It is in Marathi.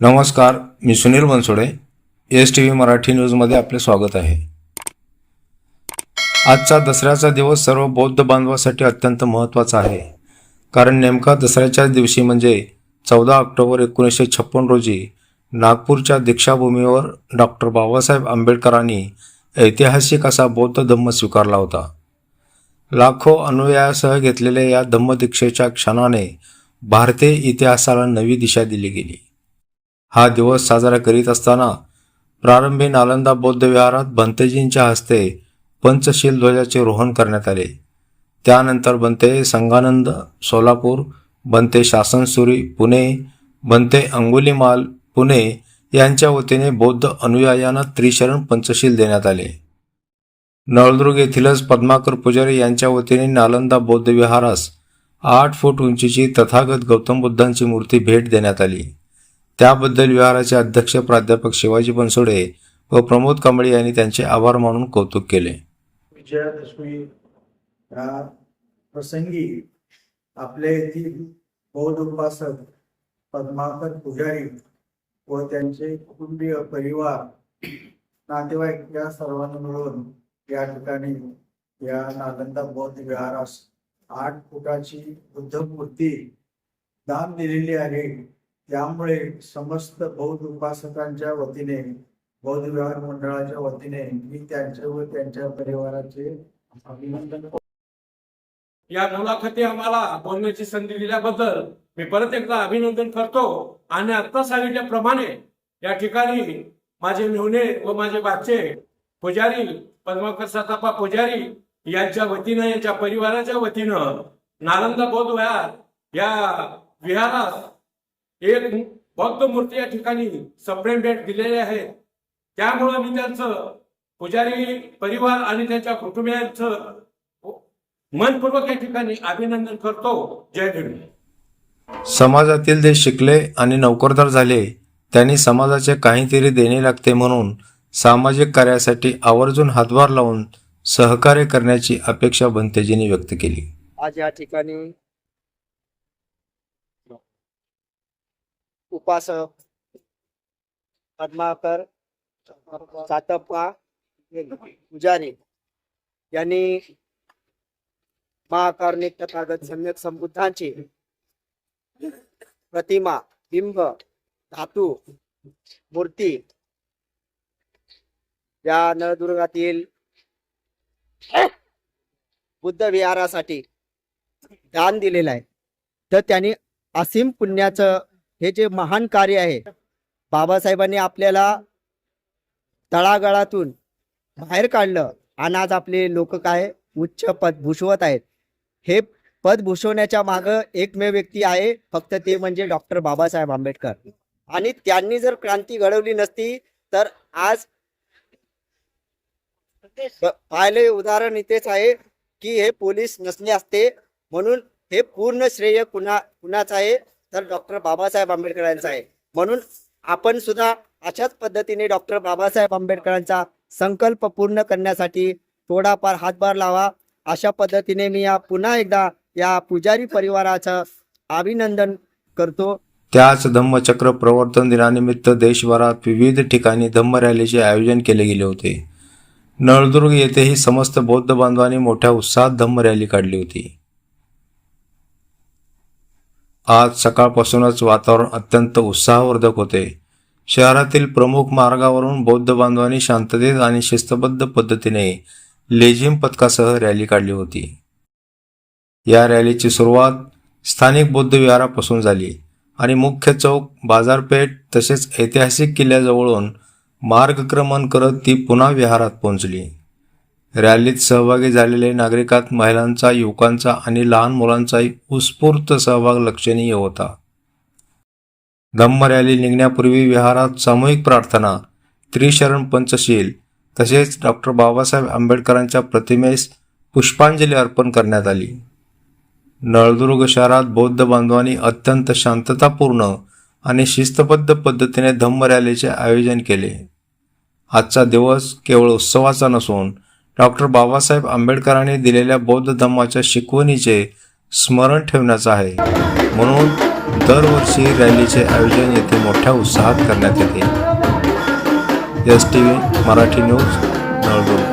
नमस्कार मी Sunil Bansode S T V Marathi न्यूजमध्ये आपले स्वागत आहे. आजचा दसऱ्याचा दिवस सर्व बौद्ध बांधवासाठी अत्यंत महत्त्वाचा आहे. कारण नेमका दसऱ्याच्या दिवशी म्हणजे चौदा ऑक्टोबर एकोणीसशे छप्पन रोजी नागपूरच्या दीक्षाभूमीवर डॉक्टर बाबासाहेब आंबेडकरांनी ऐतिहासिक असा बौद्ध धम्म स्वीकारला होता. लाखो अनुयायासह घेतलेल्या या धम्मदीक्षेच्या क्षणाने भारतीय इतिहासाला नवी दिशा दिली गेली. हा दिवस साजरा करीत असताना प्रारंभी नालंदा बौद्ध विहारात भंतेजींच्या हस्ते पंचशील ध्वजाचे रोहन करण्यात आले. त्यानंतर बनते संगानंद सोलापूर बनते शासनसुरी पुणे बनते अंगुलीमाल पुणे यांच्या वतीने बौद्ध अनुयायांना त्रिशरण पंचशील देण्यात आले. नळदुर्ग येथीलच पद्माकर पुजारी यांच्या वतीने नालंदा बौद्ध विहारास आठ फूट उंचीची तथागत गौतम बुद्धांची मूर्ती भेट देण्यात आली. त्याबद्दल विहाराचे अध्यक्ष प्राध्यापक शिवाजी बनसोडे व प्रमोद कांबळे यांनी त्यांचे आभार मानून कौतुक केले. विजयादशमी या प्रसंगी आपल्या येथील बौद्ध उपासक पद्माकर पुजारी व त्यांचे कुटुंबीय परिवार नातेवाईक या सर्वांनी मिळून या ठिकाणी या नालंदा बौद्ध विहारास आठ फुटाची बुद्ध मूर्ती दान दिलेली आहे. त्यामुळे समस्त बौद्ध उपासकांच्या वतीने बौद्ध विहार मंडळाच्या वतीने मी त्यांचे व त्यांच्या परिवाराचे अभिनंदन या मुलाखती आम्हाला बोलण्याची संधी दिल्याबद्दल मी परत एकदा अभिनंदन करतो आणि आता सांगितल्याप्रमाणे या ठिकाणी माझे मेहुणे व माझे बाचे पुजारी पद्माकर सातापा पुजारी यांच्या वतीनं यांच्या परिवाराच्या वतीनं नालंदा बौद्ध विहार या विहारात एक बौद्ध मूर्ती या ठिकाणी सप्रेम भेट दिलेले आहेत त्यामुळं मी त्यांचं पुजारी परिवार आणि त्यांच्या कुटुंबियांचं मनपूर्वक या ठिकाणी अभिनंदन करतो. जय भीम. समाजातील जे शिकले आणि नोकरदार झाले त्यांनी समाजाचे काहीतरी देणे लागते म्हणून सामाजिक कार्यासाठी आवर्जून हातभार लावून सहकार्य करण्याची अपेक्षा भंतेजींनी व्यक्त केली. आज या ठिकाणी उपासक पद्माकर सातप्पा पुजारी यांनी महाकारणी तथागत सम्यक संबुद्धांची प्रतिमा बिंब धातू मूर्ती या नळदुर्गातील बुद्ध विहारासाठी दान दिलेलं आहे. तर त्यांनी असीम पुण्याचं हे जे महान कार्य आहे बाबासाहेबांनी आपल्याला तळागाळातून बाहेर काढलं आणि आज आपले लोक काय उच्च पद भूषवत आहेत. हे पद भूषवण्याच्या माग एकमेव व्यक्ती आहे फक्त ते म्हणजे डॉक्टर बाबासाहेब आंबेडकर. आणि त्यांनी जर क्रांती घडवली नसती तर आज पाहिले उदाहरण इथेच आहे की हे पोलीस नसले असते म्हणून हे पूर्ण श्रेय कुणा कुणाच आहे? तर डॉक्टर बाबासाहेब आंबेडकरांचा आहे. म्हणून आपण सुद्धा अशाच पद्धतीने डॉक्टर बाबासाहेब आंबेडकरांचा संकल्प पूर्ण करण्यासाठी थोडाफार हातभार लावा. अशा पद्धतीने मी या पुन्हा एकदा या पुजारी परिवाराचं अभिनंदन करतो. त्याच धम्मचक्र प्रवर्तन दिनानिमित्त देशभरात विविध ठिकाणी धम्म रॅलीचे आयोजन केले गेले होते. नळदुर्ग येथेही समस्त बौद्ध बांधवांनी मोठ्या उत्साहात धम्म रॅली काढली होती. आज सकाळपासूनच वातावरण अत्यंत उत्साहवर्धक होते. शहरातील प्रमुख मार्गावरून बौद्ध बांधवांनी शांततेत आणि शिस्तबद्ध पद्धतीने लेझिम पथकासह रॅली काढली होती. या रॅलीची सुरुवात स्थानिक बौद्ध विहारापासून झाली आणि मुख्य चौक बाजारपेठ तसेच ऐतिहासिक किल्ल्याजवळून मार्गक्रमण करत ती पुन्हा विहारात पोहोचली. रॅलीत सहभागी झालेले नागरिकात महिलांचा युवकांचा आणि लहान मुलांचाही उत्स्फूर्त सहभाग लक्षणीय होता. धम्म रॅली निघण्यापूर्वी विहारात सामूहिक प्रार्थना त्रिशरण पंचशील तसेच डॉक्टर बाबासाहेब आंबेडकरांच्या प्रतिमेस पुष्पांजली अर्पण करण्यात आली. नळदुर्ग शहरात बौद्ध बांधवांनी अत्यंत शांततापूर्ण आणि शिस्तबद्ध पद्धतीने धम्म रॅलीचे आयोजन केले. आजचा दिवस केवळ उत्सवाचा नसून डॉक्टर बाबासाहेब आंबेडकरांनी दिलेल्या बौद्ध धम्माच्या शिकवणीचे स्मरण ठेवण्याचं आहे. म्हणून दरवर्षी रॅलीचे आयोजन येथे मोठ्या उत्साहात करण्यात येते. S T V Marathi news Naldurg.